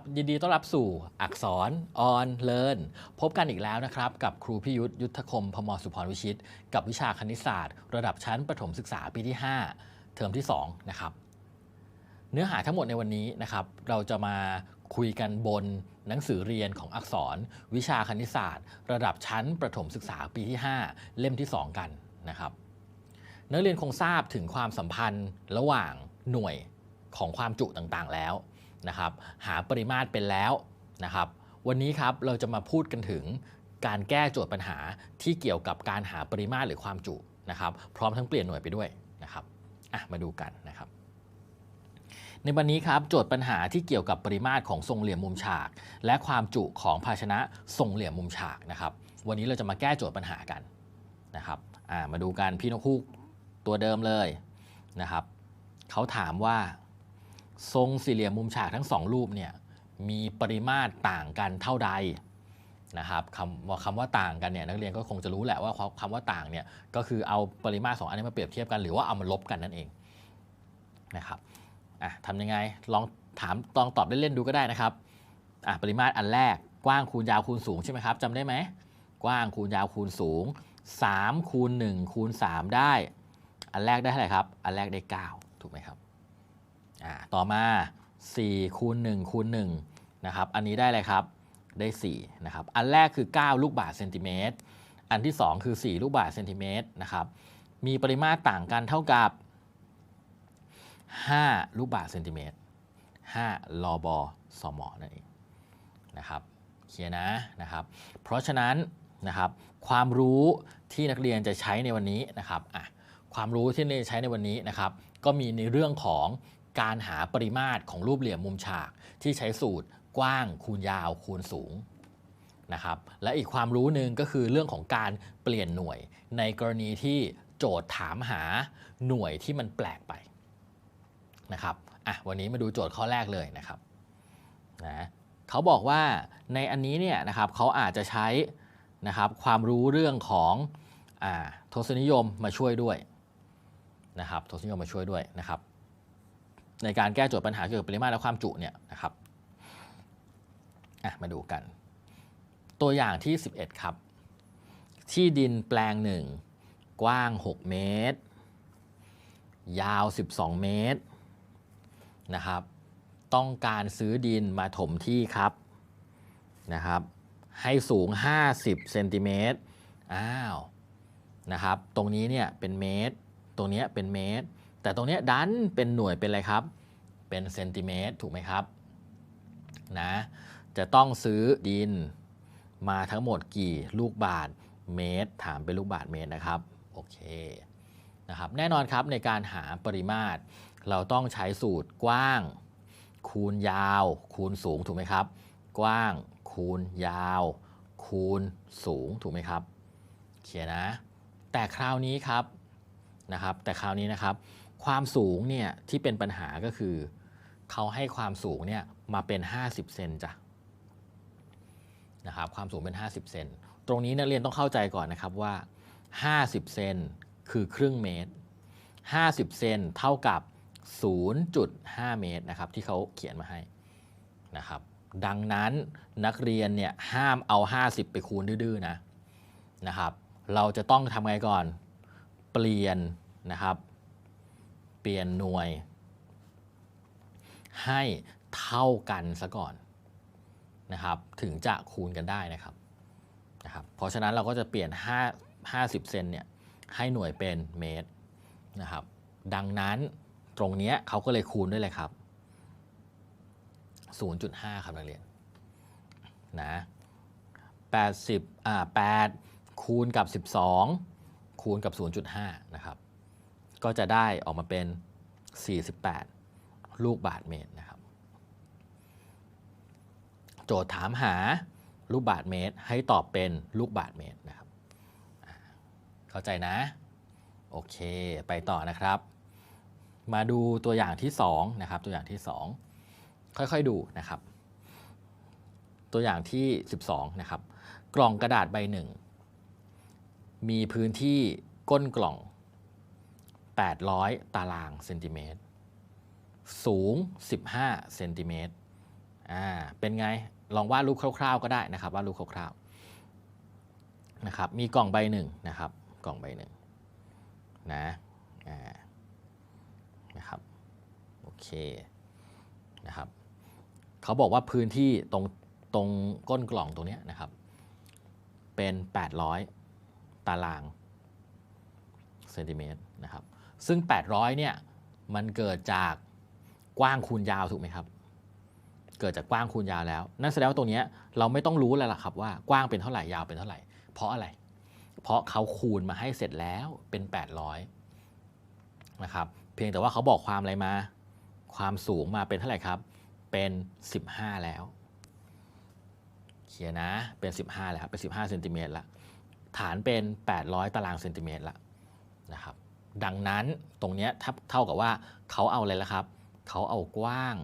ับยินดีต้อนรับสู่อักษรออนเลิร์นพบกันอีกแล้วนะครับ กับครูพิยุทธยุทธคม พมสุพรวิชิต กับวิชาคณิตศาสตร์ ระดับชั้นประถมศึกษาปีที่ 5 เทอมที่ 2 นะครับ เนื้อหาทั้งหมดในวันนี้นะครับ เราจะมาคุยกันบนหนังสือเรียนของอักษร วิชาคณิตศาสตร์ ระดับชั้นประถมศึกษาปีที่ 5 เล่มที่ 2 กันนะครับนักเรียนคงทราบถึงความสัมพันธ์ระหว่างหน่วยของความจุต่างๆ แล้ว นะครับหาปริมาตรเป็นแล้วนะครับวันนี้ครับเราจะมาพูดกันถึงการแก้โจทย์ปัญหาที่เกี่ยวกับการหาปริมาตรหรือความจุนะครับพร้อมทั้งเปลี่ยนหน่วยไปด้วยนะครับอะมาดูกันนะครับในวันนี้ครับโจทย์ปัญหาที่เกี่ยวกับปริมาตรของทรงเหลี่ยมมุมฉาก และความจุของภาชนะทรงเหลี่ยมมุมฉากนะครับวันนี้เราจะมาแก้โจทย์ปัญหากันนะครับมาดูกันพี่นกฮูกตัวเดิมเลยนะครับเขาถามว่า ทรงสี่เหลี่ยมมุมฉากทั้งสองรูปเนี่ยมีปริมาตรต่างกันเท่าใดนะครับคำว่าคำว่าต่างกันเนี่ยนักเรียนก็คงจะรู้แหละว่าคำว่าต่างเนี่ยก็คือเอาปริมาตรสองอันนี้มาเปรียบเทียบกันหรือว่าเอามาลบกันนั่นเองนะครับอะทำยังไงลองถามลองตอบเล่นๆดูก็ได้นะครับอะปริมาตรอันแรกกว้างคูณยาวคูณสูงใช่ไหมครับจำได้ไหมกว้างคูณยาวคูณสูง3คูณ1คูณ3ได้ อันแรกได้เท่าไหร่ครับ อันแรกได้ 9 ถูกไหมครับ ต่อมา 4 คูณ 1 คูณ1นะครับ อันนี้ได้อะไรครับ ได้4นะครับ อันแรกคือ 9 ลูกบาศก์เซนติเมตร อันที่ 2 คือ 4 ลูกบาศก์เซนติเมตรนะครับ มีปริมาตรต่างกันเท่ากับ 5 ลูกบาศก์เซนติเมตร 5 ลอบอสมอนั่นเองนะครับเคลียนะนะครับ เพราะฉะนั้นนะครับความรู้ที่นักเรียนจะใช้ในวันนี้นะครับอะความรู้ที่นักเรียนใช้ในวันนี้นะครับ ก็มีในเรื่องของ การหาปริมาตรของรูปเหลี่ยมมุมฉากที่ใช้สูตรกว้างคูณยาวคูณสูงนะครับและอีกความรู้หนึ่งก็คือเรื่องของการเปลี่ยนหน่วยในกรณีที่โจทย์ถามหาหน่วยที่มันแปลกไปนะครับอะวันนี้มาดูโจทย์ข้อแรกเลยนะครับนะเขาบอกว่าในอันนี้เนี่ยนะครับเขาอาจจะใช้นะครับความรู้เรื่องของอาทศนิยมมาช่วยด้วยนะครับทศนิยมมาช่วยด้วยนะครับ ในการแก้โจทย์ปัญหาเกี่ยวกับปริมาตรและความจุเนี่ยนะครับอะมาดูกัน ตัวอย่างที่ 11 ครับ ที่ดินแปลงหนึ่งกว้าง 6 เมตร ยาว 12 เมตรนะครับ ต้องการซื้อดินมาถมที่ครับนะครับ ให้สูง 50 เซนติเมตรอ้าวนะครับ ตรงนี้เนี่ยเป็นเมตร ตรงเนี้ยเป็นเมตร แต่ตรงนี้ดันเป็นหน่วยเป็นอะไรครับ เป็นเซนติเมตรถูกไหมครับนะจะต้องซื้อดินมาทั้งหมดกี่ลูกบาทเมตร ถามเป็นลูกบาทเมตรนะครับโอเคนะครับแน่นอนครับในการหาปริมาตร เราต้องใช้สูตรกว้าง คูณยาว คูณสูงถูกไหมครับ กว้าง คูณยาว คูณสูงถูกไหมครับเขียนนะ แต่คราวนี้ครับนะครับ แต่คราวนี้นะครับ ความสูงเนี่ยที่เป็นปัญหาก็คือ เขาให้ความสูงเนี่ยมาเป็น 50 เซนจ้ะนะครับความสูงเป็น 50 เซนตรงนี้นักเรียนต้องเข้าใจก่อนนะครับว่า 50 เซนคือครึ่งเมตร 50 เซนเท่ากับ 0.5 เมตรนะครับที่เขาเขียนมาให้นะครับดังนั้นนักเรียนเนี่ยห้ามเอา 50 ไปคูณดื้อๆนะนะครับเราจะต้องทำไงก่อนเปลี่ยนนะครับ เปลี่ยนหน่วย ให้เท่ากันซะก่อนนะครับ ถึงจะคูณกันได้นะครับนะครับ เพราะฉะนั้นเราก็จะเปลี่ยน 5 50 เซนเนี่ยให้หน่วยเป็นเมตรนะครับ ดังนั้นตรงนี้เขาก็เลยคูณด้วยเลยครับ 0.5 ครับนักเรียนนะ80อ่า8คูณกับ 12 คูณกับ 0.5 นะครับ ก็จะได้ออกมาเป็น 48 ลูกบาทเมตรนะครับ โจทย์ถามหาลูกบาทเมตร ให้ตอบเป็นลูกบาทเมตรนะครับ เข้าใจนะ โอเค ไปต่อนะครับ มาดูตัวอย่างที่2นะครับ ตัวอย่างที่ 2 ค่อยๆดูนะครับ ตัวอย่างที่ 12 นะครับ กล่องกระดาษใบหนึ่งมีพื้นที่ก้นกล่อง 800 ตารางเซนติเมตร สูง 15 เซนติเมตร อ่า เป็นไง ลองวาดรูปคร่าวๆ ก็ได้นะครับวาดรูปคร่าวๆ นะครับ มีกล่องใบหนึ่งนะครับ กล่องใบหนึ่งนะ อ่า นะครับ โอเค นะครับ เขาบอกว่าพื้นที่ตรงตรงก้นกล่องตรงนี้นะครับ เป็น 800 ตารางเซนติเมตรนะครับ ซึ่ง 800เนี่ยมันเกิดจากกว้างคูณยาวถูกไหมครับ เกิดจากกว้างคูณยาวแล้ว นั่นแสดงว่าตรงเนี้ยเราไม่ต้องรู้แล้วล่ะครับว่ากว้างเป็นเท่าไหร่ยาวเป็นเท่าไหร่ เพราะอะไร เพราะเขาคูณมาให้เสร็จแล้วเป็น 800นะครับ เพียงแต่ว่าเขาบอกความอะไรมา ความสูงมาเป็นเท่าไหร่ครับ เป็น 15 แล้ว เขียนนะ เป็น 15 แล้วครับเป็น 15เซนติเมตรละ ฐานเป็น 800 ตารางเซนติเมตรละนะครับ ดังนั้นตรงนี้เท่ากับว่าเขาเอาอะไรละครับ เขาเอากว้าง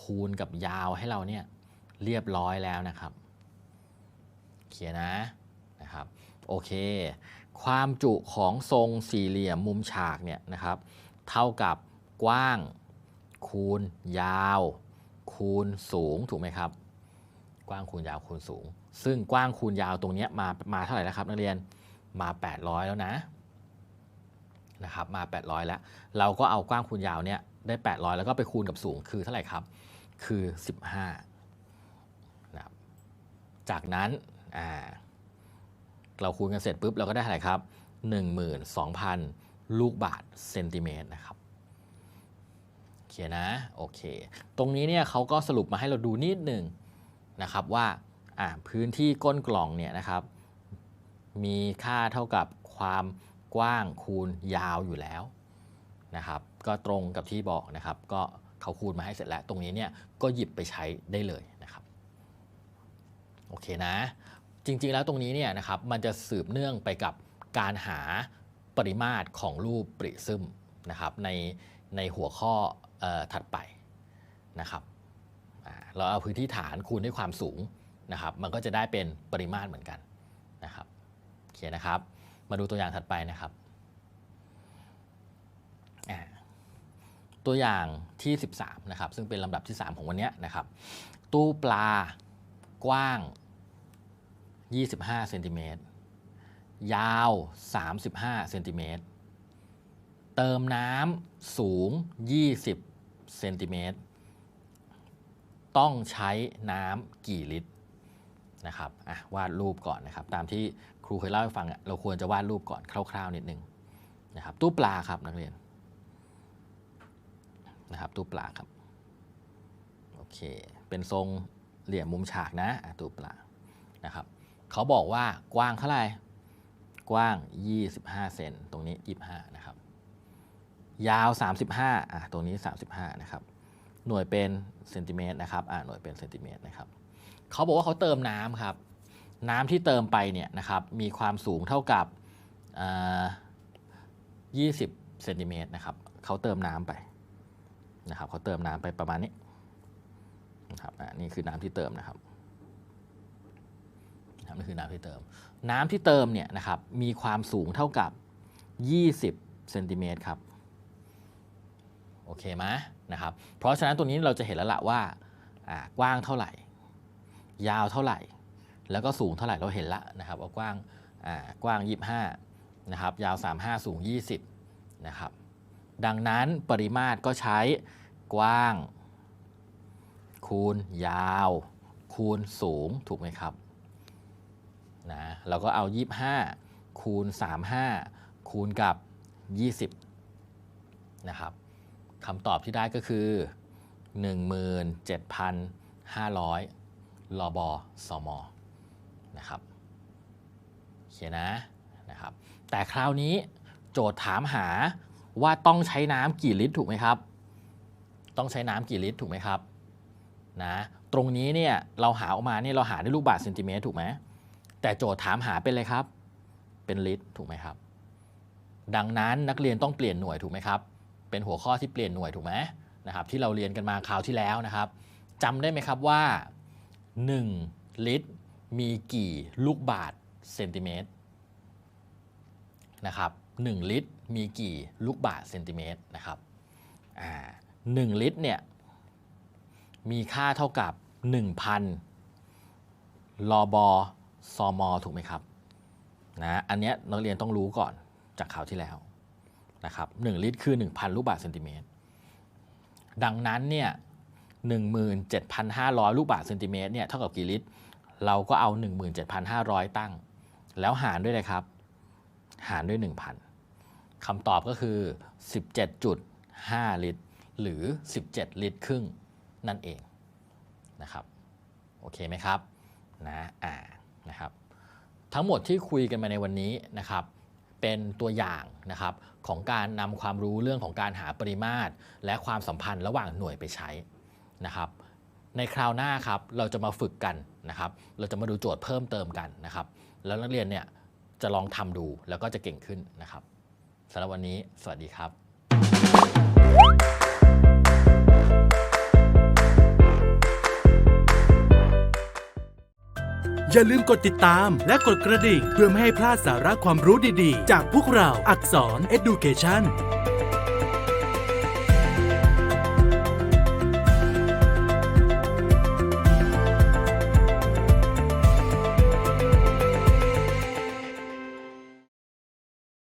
คูณกับยาวให้เราเนี่ยเรียบร้อยแล้วนะครับ เขียนนะนะครับโอเค ความจุของทรงสี่เหลี่ยมมุมฉากเนี่ยนะครับ เท่ากับกว้าง คูณยาว คูณสูงถูกไหมครับ กว้างคูณยาวคูณสูง ซึ่งกว้างคูณยาวตรงนี้มามาเท่าไหร่แล้วครับนักเรียนมา 800 แล้วนะ นะครับมา 800 แล้ว เราก็เอากว้างคูณยาวเนี่ยได้ 800 แล้วก็ไปคูณกับสูงคือเท่าไหร่ครับ คือ 15นะครับจากนั้นเราคูณกันเสร็จปุ๊บเราก็ได้เท่าไหร่ครับ 12,000 ลูกบาทเซนติเมตรนะครับโอเคนะโอเค ตรงนี้เนี่ยเขาก็สรุปมาให้เราดูนิดหนึ่งนะครับว่าพื้นที่ก้นกล่องเนี่ยนะครับมีค่าเท่ากับความ กว้างคูณยาวอยู่แล้วนะครับ ก็ตรงกับที่บอกนะครับ ก็เขาคูณมาให้เสร็จแล้ว ตรงนี้เนี่ยก็หยิบไปใช้ได้เลยนะครับ โอเคนะ จริงๆแล้วตรงนี้เนี่ยนะครับ มันจะสืบเนื่องไปกับการหาปริมาตรของรูปปริซึมนะครับ ในในหัวข้อออถัดไปนะครับเราเอาพื้นที่ฐานคูณด้วยความสูงนะครับ มันก็จะได้เป็นปริมาตรเหมือนกันนะครับ โอเคนะครับ มาดูตัวอย่างถัดไปนะครับ ตัวอย่างที่ 13 นะครับ ซึ่งเป็นลำดับที่ 3 ของวันนี้นะครับ ตู้ปลากว้าง 25 เซนติเมตร ยาว 35 เซนติเมตร เติมน้ำสูง 20 เซนติเมตร ต้องใช้น้ำกี่ลิตร นะครับอะวาดรูปก่อนนะครับตามที่ครูเคยเล่าให้ฟังเราควรจะวาดรูปก่อนคร่าวๆนิดนึงนะครับตู้ปลาครับนักเรียนนะครับตู้ปลาครับโอเคเป็นทรงเหลี่ยมมุมฉากนะตู้ปลานะครับเขาบอกว่ากว้างเท่าไหร่กว้าง 25 เซนตรงนี้ 25 นะครับ ยาว 35อะตรงนี้ 35 นะครับ หน่วยเป็นเซนติเมตรนะครับอ่าหน่วยเป็นเซนติเมตรนะครับ เขาบอกว่าเขาเติมน้ำครับ น้ำที่เติมไปเนี่ยนะครับมีความสูงเท่ากับอ่า20เซนติเมตรนะครับเขาเติมน้ำไปนะครับเขาเติมน้ำไปประมาณนี้นะครับนี่คือน้ำที่เติมนะครับนี่คือน้ำที่เติม น้ำที่เติมเนี่ยนะครับมีความสูงเท่ากับ 20เซนติเมตรครับโอเคไหมนะครับเพราะฉะนั้นตรงนี้เราจะเห็นแล้วละว่าอ่ากว้างเท่าไหร่ ยาวเท่าไหร่ แล้วก็สูงเท่าไหร่เราเห็นละนะครับว่ากว้างกว้าง 25นะครับยาว 35 สูง 20นะครับดังนั้นปริมาตรก็ใช้กว้าง คูณยาว คูณสูงถูกไหมครับนะเราก็เอา 25 คูณ 35 คูณกับ 20นะครับคำตอบที่ได้ก็คือ 17,500 ลบสมนะครับเขียนะนะครับ แต่คราวนี้โจทย์ถามหาว่าต้องใช้น้ำกี่ลิตรถูกไหมครับ ต้องใช้น้ำกี่ลิตรถูกไหมครับนะตรงนี้เนี่ยเราหาออกมาเนี่ยเราหาได้ลูกบาศก์เซนติเมตรถูกไหมแต่โจทย์ถามหาเป็นอะไรครับ เป็นลิตรถูกไหมครับ ดังนั้นนักเรียนต้องเปลี่ยนหน่วยถูกไหมครับ เป็นหัวข้อที่เปลี่ยนหน่วยถูกไหมนะครับที่เราเรียนกันมาคราวที่แล้วนะครับจำได้ไหมครับว่า 1 ลิตร มีกี่ลูกบาศก์เซนติเมตรนะครับ1ลิตร มีกี่ลูกบาศก์เซนติเมตรนะครับอ่าหนึ่งลิตรเนี่ยมีค่าเท่ากับ 1,000ลอบอซอมอถูกไหมครับนะอันเนี้ยนักเรียนต้องรู้ก่อนจากข่าวที่แล้วนะครับ1ลิตรคือ 1,000 ลูกบาศก์เซนติเมตรดังนั้นเนี่ย 17,500 ลูกบาศก์เซนติเมตรเนี่ยเท่ากับกี่ลิตร เราก็เอา 17,500 ตั้ง แล้วหารด้วยเลยครับ หารด้วย 1,000 คำตอบก็คือ 17.5 ลิตร หรือ 17 ลิตรครึ่งนั่นเองนะครับ โอเคไหมครับนะอ่านะครับ ทั้งหมดที่คุยกันมาในวันนี้นะครับเป็นตัวอย่างนะครับของการนำความรู้เรื่องของการหาปริมาตร และความสัมพันธ์ระหว่างหน่วยไปใช้ นะครับ ในคราวหน้าครับเราจะมาฝึกกันนะครับ เราจะมาดูโจทย์เพิ่มเติมกันนะครับ แล้วนักเรียนเนี่ยจะลองทำดูแล้วก็จะเก่งขึ้นนะครับสำหรับวันนี้ สวัสดีครับอย่าลืมกดติดตามและกดกระดิ่งเพื่อไม่ให้พลาดสาระความรู้ดีๆ จากพวกเราอักษร Education